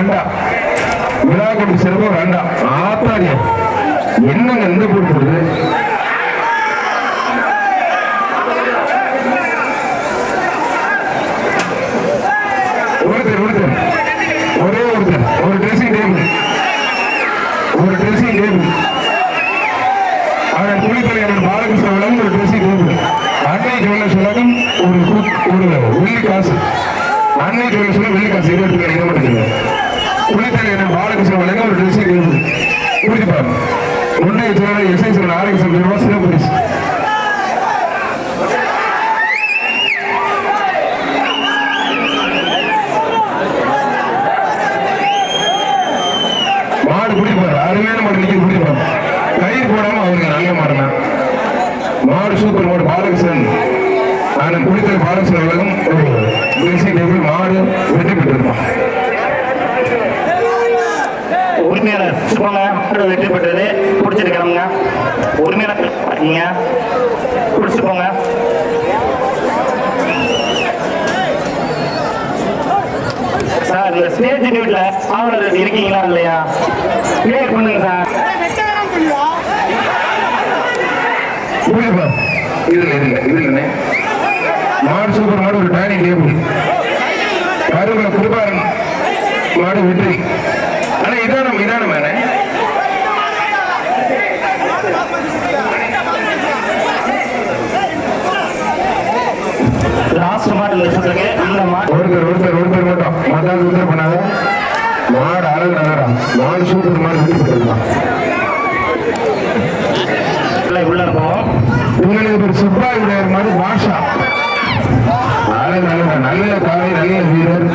வேண்டாம். விழாக்குடி சிறப்பு வேண்டாம். அண்டா என்னங்க எந்த போட்டுறது ஒருத்தர் ஒருத்தர். ஒரே ஒருத்தர். ஒரு ட்ரெஸ்ஸிங் டேபிள் ஒரு ட்ரெஸ்ஸிங் டேபிள் அவன் துணித்தலைவர் பாலகிருஷ்ண ஒரு ட்ரெஸ்ஸிங் டேபிள் அன்னை ஜுவல்லர்ஸ் வழங்கும் ஒரு ஒரு வெள்ளி காசு. அன்னை ஜுவல்லர்ஸ் வெள்ளி காசு. இருபத்தி ஏழு இருபத்தி ஏழு துணித்தலைவர் பாலகிருஷ்ண வழங்கும் ஒரு ட்ரெஸ்ஸிங் டேபிள் எப்படி பாருங்க ஒன்றைய செயலர் எஸ்ஐ சார் ஆரோக்கிய சம்பந்தமா சிறப்பு பரிசு மாடு போற அருமையான மாடு நிக்க குடிப்பாரு கயிறு போடாம அவருக்கு நல்ல மாடுனா மாடு சூப்பர் மாடு பாலகிருஷ்ணன். நான் குடித்த பாலகிருஷ்ணன் உலகம் ஒரு மாடு வெற்றி பெற்றிருப்பான். உரிமையாளர் சுபங்க மாடு வெற்றி பெற்றது. பிடிச்சிட்டு கிளம்புங்க உரிமையாளர் இருக்கீங்க பிடிச்சிட்டு போங்க சார் இந்த ஸ்டேஜ் நியூட்ல ஆவலர் இருக்கீங்களா இல்லையா? கிளியர் பண்ணுங்க சார்? இதுல இதுல இதுலண்ணே மாடு சூப்பர் மாடு ஒரு டைனிங் டேபிள் கருவில குருபாரன் மாடு வெற்றி. ஆனா இதானம் இதானம் வேணே லாஸ்ட் மாடு லிஸ்ட் இருக்கு இந்த மாடு ஒருத்தர் ஒருத்தர் ஒருத்தர் மட்டும். மத்தாந்து உத்தரவு பண்ணாத. மாடு அழகு நகரா. மாடு சூப்பர் மாடு பெற்றிருப்பான் உள்ள போவோம் இவங்களுக்கு பேர் சுப்பாய் உடையார் மாதிரி பாஷா அழகு நல்ல நல்ல காலை நல்ல வீரர்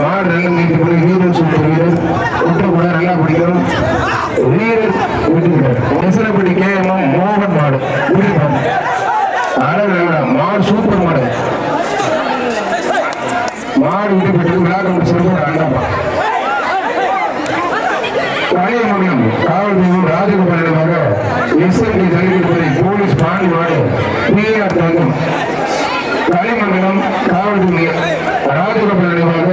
மாடு நல்ல மீட்டு வீரர் சூப்பர் வீரர் உற்ற கூட நல்லா பிடிக்கும் வீரர் வீட்டுக்கிட்டார் நெசனப்படி கேஎம்எம் மோகன் மாடு பிடிப்பான் அழகு நல்ல மாடு சூப்பர் மாடு மாடு விட்டு பெற்று விளையாட முடிச்சு அண்டாப்பா கனியமங்கலம் காவல் தெய்வம் ராஜகோபால் நினைவாக எஸ்எம்டி ஜல்லிக்கட்டுத்துறை போலீஸ் பாண்டி மாடு பிஆர் தங்கம் கனிமங்கலம் காவல் தெய்வம் ராஜகோபால் நினைவாக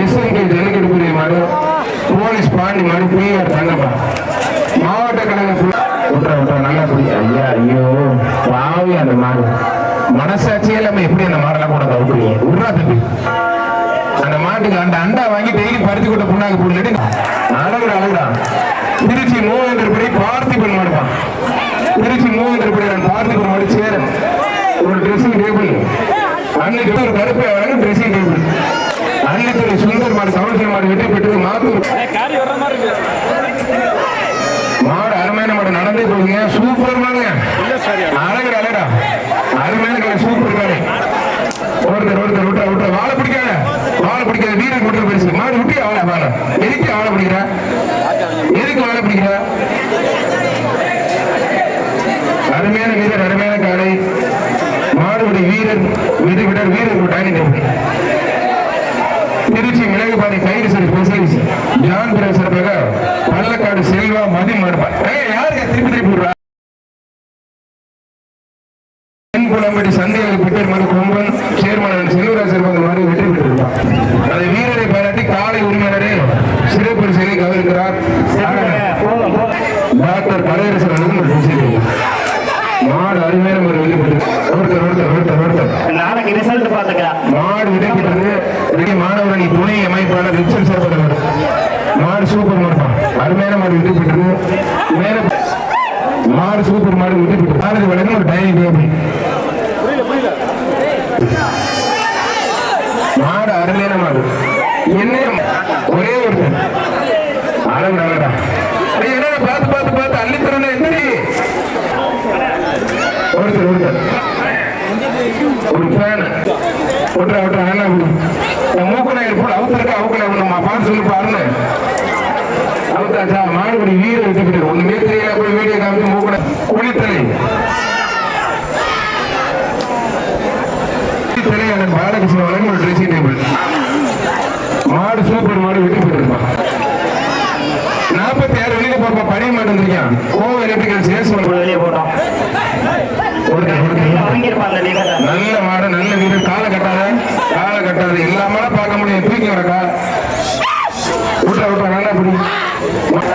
எஸ்எம்டி ஜல்லிக்கட்டுத்துறை மாடு போலீஸ் பாண்டி மாடு பிஆர் தங்கம்மா மாவட்ட கழக விட்ற விட்ற நல்லா புடி ஐயா ஐயோ பாவி அந்த மாடு மனசாட்சியே இல்லாம எப்படி அந்த மாடெல்லாம் கூட விட்டுறீங்க விட்றா தம்பி அந்த மாட்டுக்கு அந்த அண்டா வாங்கி டெய்லி பருத்தி கொட்ட புண்ணாக்கு போட்டு அழகுடா அழகுடா. திருச்சி மூவேந்திரபடி பார்த்திபன் மாடுவான் திருச்சி மூவேந்திரபடி நான் பார்த்திபன் மாடு சேரன். ஒரு ட்ரெஸ்ஸிங் டேபிள் அன்னைக்கு ஒரு கருப்பை வழங்க ட்ரெஸ்ஸிங் டேபிள் அன்னைக்கு ஒரு சுந்தர் மாடு சமர்சிய மாடு வெற்றி பெற்றது மாத்தூர் மாடு அருமையான மாடு நடந்தே போகுங்க சூப்பர் மாடுங்க. அழகுடா அழகுடா. அருமையான கடை சூப்பர் கடை ஒருத்தர் ஒருத்தர் விட்டா விட்டா வாழை பிடிக்காத வாழை பிடிக்காத வீரர் கொடுத்து பேசு மாடு விட்டு வாழை வாழை எதுக்கு வாழை பிடிக்கிற எதுக்கு வாழை பிடிக்கிற அருமையான வீரர் அருமையான காலை. மாடுபடி வீரர் வெற்றி விடர் வீரர் டைனிங் திருச்சி மிளகுபாதை கயிறு சரி ஸ்பெஷலிஸ்ட் ஜான் பிறகு சிறப்பாக பள்ளக்காடு செல்வா மதி மாடுபா யாருக்கு திருப்பி திருப்பி விடுறா? தென்புலம்படி சந்தையில் பிட்டர் மறு கொம்பன் சேர்மன் செல்வராஜ் மாறி வெற்றி பெற்றிருந்தார் அதை வீரரை பாராட்டி காலை உரிமையாளரே சிறப்பு பரிசலை கவனிக்கிறார் டாக்டர் பரிசீலனை. மாடு அருமையான ஒரு ஒருத்தர் நாளைக்கு ரிசல்ட் பாத்துக்கலாம் மாடு விடைபெற்றது ரெடி மாணவரணி துணை அமைப்பாளர் ரிச்சல் சேர்ப்பவர் மாடு சூப்பர் மாடுப்பான் அருமையான மாடு வெற்றி பெற்றது மேல மாடு சூப்பர் மாடு வெற்றி பெற்றது மாடு வழங்கும் ஒரு டைனிங் டேபிள் மாடு அருமையான மாடு. என்ன ஒரே ஒரு அளவு நல்லடா என்ன பார்த்து பார்த்து பார்த்து அள்ளித்தரணும் எந்தடி ஒரு ஃபேன் அவக்கலை நம்ம பார்த்து சொல்லி பாருங்க அவத்தாச்சா மாடுபடி வீர விட்டுக்கிட்டு ஒண்ணுமே தெரியல போய் வீடியோ காமிச்சு குளித்தலை தலையாளர் ஒரு ட்ரெஸ்ஸிங் டேபிள் மாடு சூப்பர் மாடு வெட்டி நாற்பத்தி ஆறு வெளியில போறப்ப பழைய மாடு வந்திருக்கான். கோவை எலக்ட்ரிக்கல் சேல்ஸ் வெளியே போட்டோம் ஒருத்தர் ஒருத்தர் வாங்கியிருப்பாங்க நீங்க நல்ல மாடு நல்ல வீரர். கால கட்டாத கால கட்டாத. எல்லா மாடும் பார்க்க முடியும். தூக்கி வரக்கா விட்டா விட்டா நல்லா பிடி.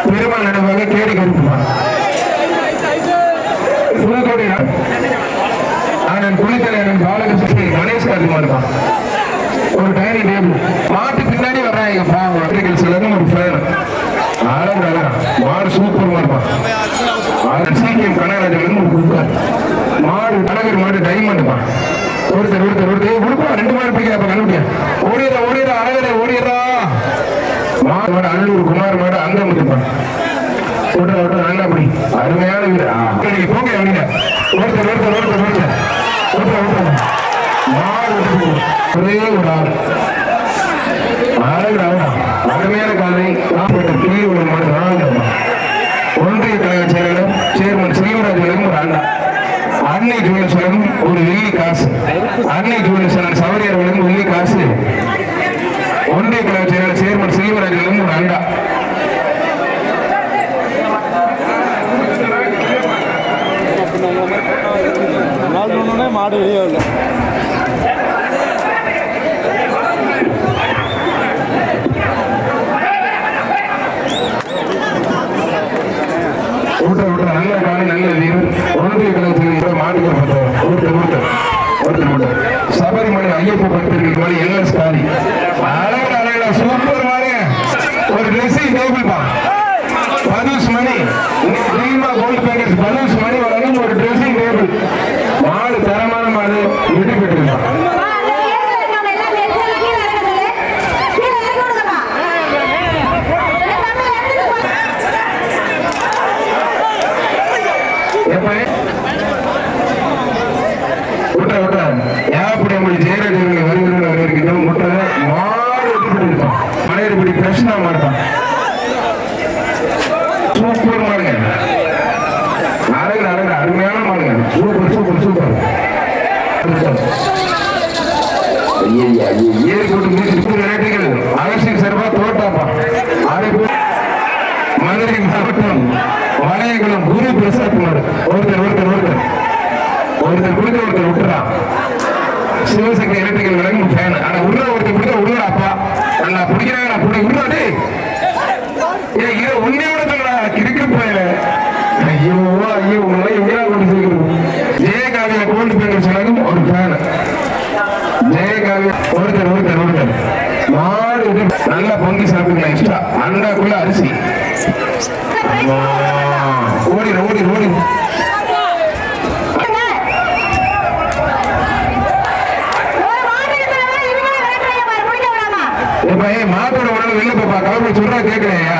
பெருமாள் நடுவாக கேடி கருப்புமா புதுக்கோட்டை ஆனந்த் குளித்தலையன் பாலகிருஷ்ணன் கணேஷ் கருமாறு இருப்பான் ஒரு டைனிங் டேபிள் மாட்டு பின்னாடி வர்றாங்க. பாவம் ஆர்டிகல் சிலரும் ஒரு ஃபேன் அழகு மாடு சூப்பர் இருப்பான் சீக்கியம் கனகராஜன் ஒரு குடுப்பார் மாடு அழகர் மாடு டைமண்ட்மா ஒருத்தர் ஒருத்தர் ஒருத்தர் கொடுப்பா ரெண்டு மாடு பிடிக்கிறப்ப கண்டுபிடியா? ஓடிடா ஓடிடா அழகரே ஓடிடா மாடு மாடு அல்லூர் குமார் மாடு அங்க முடிப்பான் விட்டு விட்டு நல்லா பிடி அருமையான வீடு. போங்க அப்படிங்க ஒருத்தர் ஒருத்தர் ஒருத்தர் ஒருத்தர் ஒருத்தர் ஒருத்தர் மாடு ஒரே ஒரு ஆள் அழகு அழகா அருமையான காலை காப்பீட்டு பிள்ளை ஒரு மாடு நான்கு ஒன்றிய கழக செயலர் சேர்மன் செல்வராஜ் வழங்கும் ஒரு அண்ணா அன்னை ஜுவல்ஸ் வழங்கும் ஒரு வெள்ளி காசு அன்னை ஜுவல்ஸ் சவரியார் வழங்கும் வெள்ளி காசு ஒன்றிய கழக செயலர் சேர்மன் செல்வராஜ் வழங்கும் ஒரு அண்டா நாலு ஒன்றுனே மாடு வெளியே வரல ஊட்ட ஊட்ட நல்ல காலை நல்ல வீரர் ஒன்றிய கழகத்தில் மாட்டுக்கு பத்தவர் ஒருத்தர் ஒருத்தர் ஒருத்தர் ஒருத்தர் சபரிமலை ஐயப்ப பக்தர்கள் மாதிரி எல்எஸ் ஸ்டாலி அழகா அழகா சூப்பர் மாறுங்க ஒரு ட்ரெஸ்ஸிங் டேபிள் பா பலூஸ் மணி ரீமா கோல்ட் பேக்கெட் பலூஸ் மணி வழங்கும் ஒரு ட்ரெஸ்ஸிங் டேபிள் மாடு தரமான மாடு வெற்றி பெற்றிருக்கான் எப்ப விட்ட விட்ட ஏப்படி மொழி ஜெயலலிதா வருகிறவங்க வருகிறோம் முட்டை மாடு எடுத்துக்கிட்டு மலையடிப்படி பிரச்சனை மாட்டான் சூப்பர் மாடுங்க அழகு அழகு அருமையான மாடுங்க சூப்பர் சூப்பர் சூப்பர் ஏறி போட்டு முடிச்சு விளையாட்டுகள் அரசின் சிறப்பா தோட்டாப்பா அரைப்பு மதுரை மாவட்டம் வளையகுளம் குரு பிரசாத் மாடு ஒருத்தர் ஒருத்தர் ஒருத்தர் ஒருத்தர் கொடுக்க ஒருத்தர் விட்டுறான் சிவசக்தி எலக்ட்ரிக்கல் வழங்கும் ஃபேன் ஆனா உள்ள ஒருத்தர் கொடுக்க விடுறாப்பா நல்லா பிடிக்கிறாங்க நான் பிடி விடுறா டேய். ஏ இதை உன்னையோட சொல்லடா கிறுக்கு போயில. ஐயோ ஐயோ உங்களை எங்கேயா கொண்டு சேர்க்கணும் ஜெயகாவிய கோல்டு பேங்கர் வழங்கும் ஒரு ஃபேன் ஜெயகாவிய ஒருத்தர் ஒருத்தர் ஒருத்தர். மாடு நல்லா பொங்கி சாப்பிடுங்க எக்ஸ்ட்ரா அண்டாக்குள்ள அரிசி. பாப்பா கவர்மெண்ட் சொல்றா கேட்கலையா